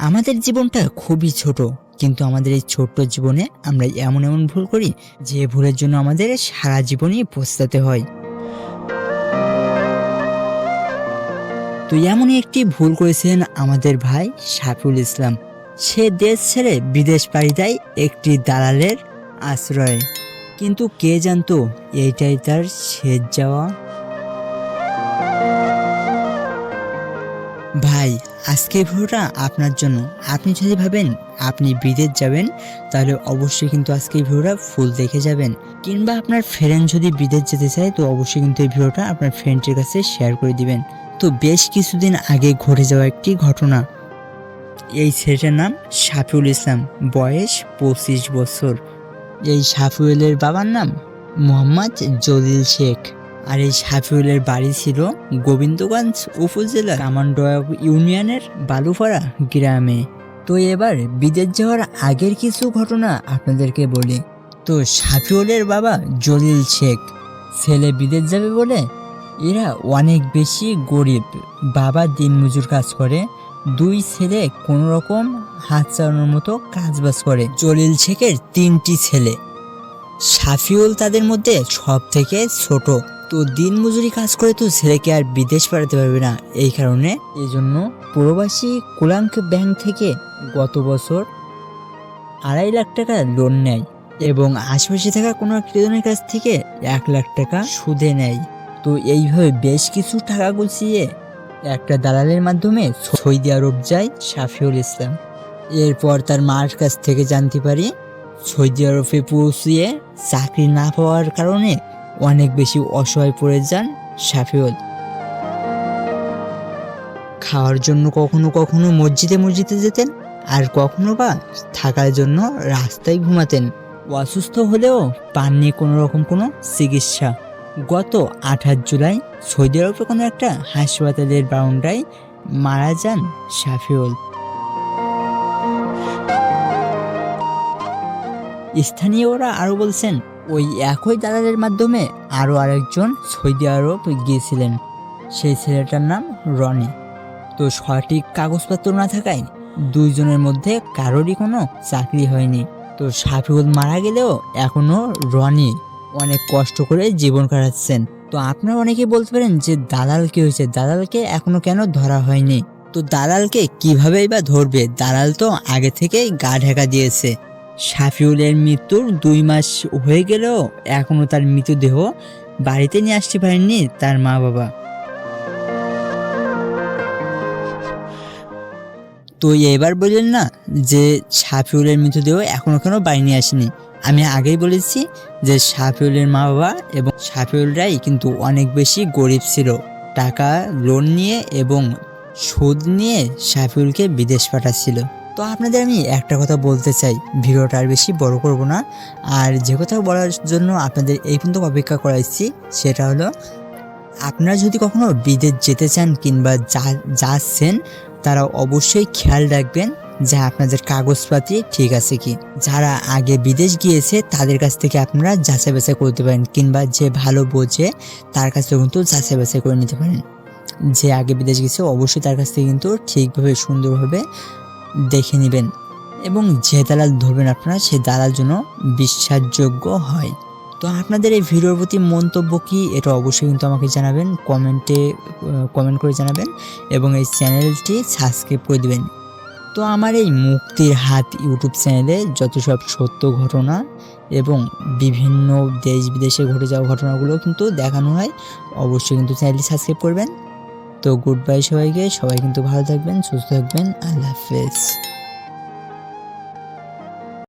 আমাদের জীবনটা খুবই ছোট, কিন্তু আমাদের এই ছোট্ট জীবনে আমরা এমন এমন ভুল করি যে ভুলের জন্য আমাদের সারা জীবনই পস্তাতে হয়। তো এমনই একটি ভুল করেছেন আমাদের ভাই সাফিউল ইসলাম। সে দেশ ছেড়ে বিদেশ পাড়ি দেয় একটি দালালের আশ্রয়ে। কিন্তু কে জানতো এইটাই তার শেষ যাওয়া? ভাই আজকের ভিডিওটা আপনার জন্য। আপনি যদি ভাবেন আপনি বিদেশ যাবেন, তাহলে অবশ্যই কিন্তু আজকে এই ভিডিওটা ফুল দেখে যাবেন। কিংবা আপনার ফ্রেন্ড যদি বিদেশ যেতে চায়, তো অবশ্যই কিন্তু এই ভিডিওটা আপনার ফ্রেন্ডের কাছে শেয়ার করে দিবেন। তো বেশ কিছুদিন আগে ঘটে যাওয়া একটি ঘটনা। এই ছেলেটার নাম শাফিউল ইসলাম, বয়স পঁচিশ বছর। এই শাফিউলের বাবার নাম মোহাম্মদ জলিল শেখ। আর এই শাফিউলের বাড়ি ছিল গোবিন্দগঞ্জ উপজেলা কামান্ডোয়া ইউনিয়নের বালুপাড়া গ্রামে। তো এবার বিদেশ যাওয়ার আগের কিছু ঘটনা আপনাদেরকে বলি। তো শাফিউলের বাবা জলিল শেখ, ছেলে বিদেশ যাবে বলে এরা অনেক বেশি গরিব। বাবা দিনমজুর কাজ করে, দুই ছেলে কোনো রকম হাত চালানোর মতো কাজবাজ করে। জলিল শেখের তিনটি ছেলে। সাফিউল তাদের মধ্যে সব থেকে ছোট। তো দিন মজুরি কাজ করে তো ছেলেকে আর বিদেশ পাঠাতে পারবে না। এই কারণে এই জন্য প্রবাসী কুলাঙ্ক ব্যাংক থেকে গত বছর আড়াই লাখ টাকা লোন নেয় এবং আশেপাশে থাকা কোনো একজনের কাছ থেকে এক লাখ টাকা সুদে নেয়। তো এইভাবে বেশ কিছু টাকা গুছিয়ে একটা দালালের মাধ্যমে সৌদি আরব যায় শাফিউল ইসলাম। এরপর তার মার কাছ থেকে জানতে পারি সৌদি আরবে পৌঁছিয়ে চাকরি না পাওয়ার কারণে অনেক বেশি অসহায় পড়ে যান শাফিউল। খাওয়ার জন্য কখনো কখনো মসজিদে মসজিদে যেতেন আর কখনো বা থাকার জন্য রাস্তায় ঘুমাতেন। অসুস্থ হলেও পাননি কোনো রকম কোনো চিকিৎসা। গত আঠাশ জুলাই সৌদি আরবের কোনো একটা হাসপাতালের বাউন্ডায় মারা যান শাফিউল। স্থানীয়রা আরও বলছেন ওই একই দালালের মাধ্যমে আরও আরেকজন সৌদি আরব গিয়েছিলেন। সেই ছেলেটার নাম রনি। তো সঠিক কাগজপত্র না থাকায় দুইজনের মধ্যে কারোরই কোনো চাকরি হয়নি। তো শাফিউল মারা গেলেও এখনও রনি অনেক কষ্ট করে জীবন কাটাচ্ছেন। তো আপনারা অনেকেই বলতে পারেন যে দালাল কি হয়েছে? দালালকে এখনও কেন ধরা হয়নি? তো দালালকে কিভাবেই বা ধরবে? দালাল তো আগে থেকেই গা ঢাকা দিয়েছে। শাফিউলের মৃত্যুর দুই মাস হয়ে গেলেও এখনও তার মৃতদেহ বাড়িতে নিয়ে আসতে পারেননি তার মা বাবা। তো এবার বললেন না যে শাফিউলের মৃতদেহ এখনও কেন বাড়ি নিয়ে আসেনি? আমি আগেই বলেছি যে শাফিউলের মা বাবা এবং শাফিউলরাই কিন্তু অনেক বেশি গরিব ছিল। টাকা লোন নিয়ে এবং সুদ নিয়ে শাফিউলকে বিদেশ পাঠাচ্ছিল। তো আপনাদের আমি একটা কথা বলতে চাই। ভিডিওটা আর বেশি বড় করব না। আর যে কথা বলার জন্য আপনাদের এই পর্যন্ত অপেক্ষা করাইছি, সেটা হলো, আপনারা যদি কখনো বিদেশ যেতে চান কিংবা যা- যাচ্ছেন, তারা অবশ্যই খেয়াল রাখবেন যে আপনাদের কাগজপাতি ঠিক আছে কি। যারা আগে বিদেশ গিয়েছে, তাদের কাছ থেকে আপনারা যাচাই বাছাই করতে পারেন, কিংবা যে ভালো বোঝে, তার কাছ থেকে কিন্তু যাচাই বাছাই করে নিতে পারেন। যে আগে বিদেশ গেছে, অবশ্যই তার কাছ থেকে কিন্তু ঠিকভাবে সুন্দরভাবে দেখে নেবেন এবং যে দালাল ধরবেন আপনারা, সে দালাল যেন বিশ্বাসযোগ্য হয়। তো আপনাদের এই ভিডিওর প্রতি মন্তব্য কি, এটা অবশ্যই কিন্তু আমাকে জানাবেন, কমেন্টে কমেন্ট করে জানাবেন এবং এই চ্যানেলটি সাবস্ক্রাইব করে দেবেন। তো আমার এই মুক্তির হাত ইউটিউব চ্যানেলে যত সব সত্য ঘটনা এবং বিভিন্ন দেশ বিদেশে ঘটে যাওয়া ঘটনাগুলো কিন্তু দেখানো হয়, অবশ্যই কিন্তু চ্যানেলটি সাবস্ক্রাইব করবেন। তো গুড বাই সবাইকে। সবাই কিন্তু ভালো থাকবেন সুস্থ থাকবেন। আল্লাহ হাফেজ।